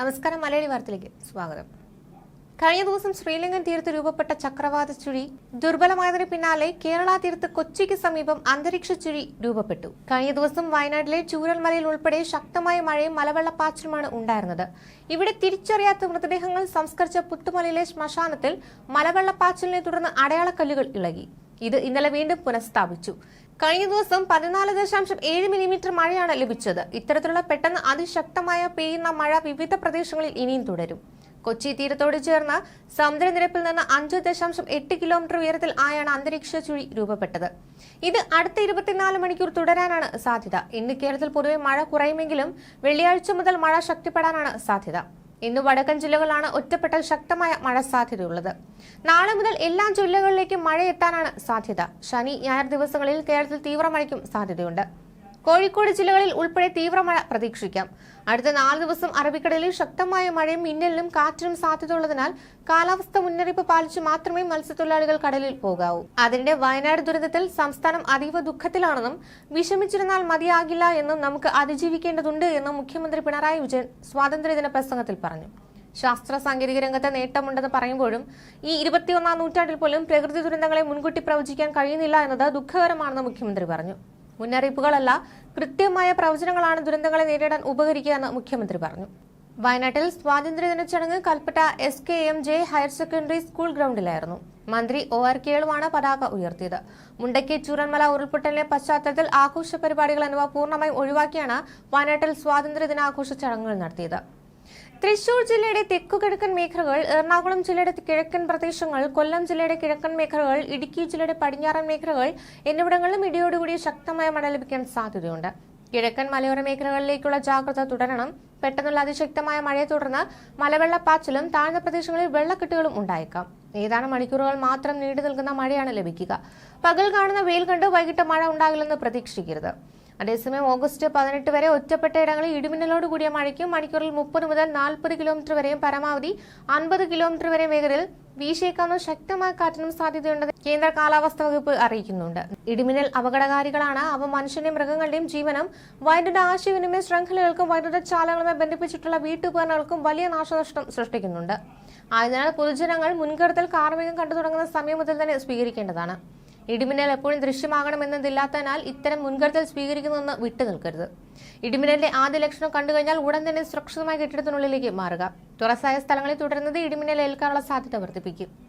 നമസ്കാരം മലയാളി വാർത്തയിലേക്ക് സ്വാഗതം. കഴിഞ്ഞ ദിവസം ശ്രീലങ്കൻ തീരത്ത് രൂപപ്പെട്ട ചക്രവാത ചുഴി ദുർബലമായതിന് പിന്നാലെ കേരള തീരത്ത് കൊച്ചിക്ക് സമീപം അന്തരീക്ഷ ചുഴി രൂപപ്പെട്ടു. കഴിഞ്ഞ ദിവസം വയനാട്ടിലെ ചൂരൽമലയിൽ ഉൾപ്പെടെ ശക്തമായ മഴയും മലവെള്ളപ്പാച്ചിലുമാണ് ഉണ്ടായിരുന്നത്. ഇവിടെ തിരിച്ചറിയാത്ത മൃതദേഹങ്ങൾ സംസ്കരിച്ച പുത്തുമലയിലെ ശ്മശാനത്തിൽ മലവെള്ളപ്പാച്ചിലിനെ തുടർന്ന് അടയാളക്കല്ലുകൾ ഇളകി. ഇത് ഇന്നലെ വീണ്ടും പുനഃസ്ഥാപിച്ചു. കഴിഞ്ഞ ദിവസം പതിനാല് ദശാംശം ഏഴ് മില്ലിമീറ്റർ മഴയാണ് ലഭിച്ചത്. ഇത്തരത്തിലുള്ള പെട്ടെന്ന് അതിശക്തമായ പെയ്യുന്ന മഴ വിവിധ പ്രദേശങ്ങളിൽ ഇനിയും തുടരും. കൊച്ചി തീരത്തോട് ചേർന്ന് സമുദ്രനിരപ്പിൽ നിന്ന് അഞ്ച് ദശാംശം എട്ട് കിലോമീറ്റർ ഉയരത്തിൽ ആയാണ് അന്തരീക്ഷ ചുഴി രൂപപ്പെട്ടത്. ഇത് അടുത്ത ഇരുപത്തിനാല് മണിക്കൂർ തുടരാനാണ് സാധ്യത. ഇന്ന് കേരളത്തിൽ പൊതുവെ മഴ കുറയുമെങ്കിലും വെള്ളിയാഴ്ച മുതൽ മഴ ശക്തിപ്പെടാനാണ് സാധ്യത. ഇന്ന് വടക്കൻ ജില്ലകളിലാണ് ഒറ്റപ്പെട്ട ശക്തമായ മഴ സാധ്യതയുള്ളത്. നാളെ മുതൽ എല്ലാ ജില്ലകളിലേക്കും മഴ എത്താനാണ് സാധ്യത. ശനി ഞായർ ദിവസങ്ങളിൽ കേരളത്തിൽ തീവ്രമഴയ്ക്കും സാധ്യതയുണ്ട്. കോഴിക്കോട് ജില്ലകളിൽ ഉൾപ്പെടെ തീവ്രമഴ പ്രതീക്ഷിക്കാം. അടുത്ത നാല് ദിവസം അറബിക്കടലിൽ ശക്തമായ മഴയും മിന്നലിനും കാറ്റിനും സാധ്യതയുള്ളതിനാൽ കാലാവസ്ഥ മുന്നറിയിപ്പ് പാലിച്ച് മാത്രമേ മത്സ്യത്തൊഴിലാളികൾ കടലിൽ പോകാവൂ. അതിനിടെ വയനാട് ദുരന്തത്തിൽ സംസ്ഥാനം അതീവ ദുഃഖത്തിലാണെന്നും വിഷമിച്ചിരുന്നാൽ മതിയാകില്ല എന്നും നമുക്ക് അതിജീവിക്കേണ്ടതുണ്ട് എന്നും മുഖ്യമന്ത്രി പിണറായി വിജയൻ സ്വാതന്ത്ര്യദിന പ്രസംഗത്തിൽ പറഞ്ഞു. ശാസ്ത്ര സാങ്കേതിക രംഗത്ത് നേട്ടമുണ്ടെന്ന് പറയുമ്പോഴും ഈ ഇരുപത്തിയൊന്നാം നൂറ്റാണ്ടിൽ പോലും പ്രകൃതി ദുരന്തങ്ങളെ മുൻകൂട്ടി പ്രവചിക്കാൻ കഴിയുന്നില്ല എന്നത് ദുഃഖകരമാണെന്ന് മുഖ്യമന്ത്രി പറഞ്ഞു. മുന്നറിയിപ്പുകളല്ല കൃത്യമായ പ്രവചനങ്ങളാണ് ദുരന്തങ്ങളെ നേരിടാൻ ഉപകരിക്കുക എന്ന് മുഖ്യമന്ത്രി പറഞ്ഞു. വയനാട്ടിൽ സ്വാതന്ത്ര്യദിന ചടങ്ങ് Kalpetta S K M J higher secondary school ഗ്രൗണ്ടിലായിരുന്നു. മന്ത്രി ഒ ആർ കേളുവാണ് പതാക ഉയർത്തിയത്. മുണ്ടക്കി ചൂരന്മല ഉരുൾപൊട്ടലിന്റെ പശ്ചാത്തലത്തിൽ ആഘോഷ പരിപാടികൾ എന്നിവ പൂർണമായും ഒഴിവാക്കിയാണ് വയനാട്ടിൽ സ്വാതന്ത്ര്യദിനാഘോഷ ചടങ്ങുകൾ നടത്തിയത്. തൃശൂർ ജില്ലയുടെ തെക്കുകിഴക്കൻ മേഖലകൾ എറണാകുളം ജില്ലയുടെ കിഴക്കൻ പ്രദേശങ്ങൾ കൊല്ലം ജില്ലയുടെ കിഴക്കൻ മേഖലകൾ ഇടുക്കി ജില്ലയുടെ പടിഞ്ഞാറൻ മേഖലകൾ എന്നിവിടങ്ങളിലും ഇടിയോടുകൂടി ശക്തമായ മഴ ലഭിക്കാൻ സാധ്യതയുണ്ട്. കിഴക്കൻ മലയോര മേഖലകളിലേക്കുള്ള ജാഗ്രത തുടരണം. പെട്ടെന്നുള്ള അതിശക്തമായ മഴയെ തുടർന്ന് മലവെള്ളപ്പാച്ചിലും താഴ്ന്ന പ്രദേശങ്ങളിൽ വെള്ളക്കെട്ടുകളും ഉണ്ടായേക്കാം. ഏതാനും മണിക്കൂറുകൾ മാത്രം നീണ്ടു നിൽക്കുന്ന മഴയാണ് ലഭിക്കുക. പകൽ കാണുന്ന വെയിൽ കണ്ട് വൈകിട്ട് മഴ ഉണ്ടാകില്ലെന്ന് പ്രതീക്ഷിക്കരുത്. അതേസമയം ഓഗസ്റ്റ് പതിനെട്ട് വരെ ഒറ്റപ്പെട്ട ഇടങ്ങളിൽ ഇടിമിന്നലോട് കൂടിയ മഴയ്ക്കും മണിക്കൂറിൽ മുപ്പത് മുതൽ നാൽപ്പത് കിലോമീറ്റർ വരെയും പരമാവധി അൻപത് കിലോമീറ്റർ വരെ വേഗതയിൽ വീശേക്കാവുന്ന ശക്തമായ കാറ്റിനും സാധ്യതയുണ്ടെന്ന് കേന്ദ്ര കാലാവസ്ഥാ വകുപ്പ് അറിയിക്കുന്നുണ്ട്. ഇടിമിന്നൽ അപകടകാരികളാണ് അവ മനുഷ്യന്റെയും മൃഗങ്ങളുടെയും ജീവനം വൈദ്യുത ആശയവിനിമയ ശൃംഖലകൾക്കും വൈദ്യുത ചാലകളുമായി ബന്ധിപ്പിച്ചിട്ടുള്ള വീട്ടുപകരണങ്ങൾക്കും വലിയ നാശനഷ്ടം സൃഷ്ടിക്കുന്നുണ്ട്. ആയതിനാൽ പൊതുജനങ്ങൾ മുൻകരുതൽ കാർമികം കണ്ടു തുടങ്ങുന്ന സമയം മുതൽ തന്നെ സ്വീകരിക്കേണ്ടതാണ്. ഇടിമിന്നൽ എപ്പോഴും ദൃശ്യമാകണമെന്നതില്ലാത്തതിനാൽ ഇത്തരം മുൻകരുതൽ സ്വീകരിക്കുന്നതെന്ന് വിട്ടുനിൽക്കരുത്. ഇടിമിന്നലിന്റെ ആദ്യ ലക്ഷണം കണ്ടു കഴിഞ്ഞാൽ ഉടൻ തന്നെ സുരക്ഷിതമായ കെട്ടിടത്തിനുള്ളിലേക്ക് മാറുക. തുറസായ സ്ഥലങ്ങളിൽ തുടരുന്നത് ഇടിമിന്നൽ ഏൽക്കാനുള്ള സാധ്യത വർദ്ധിപ്പിക്കും.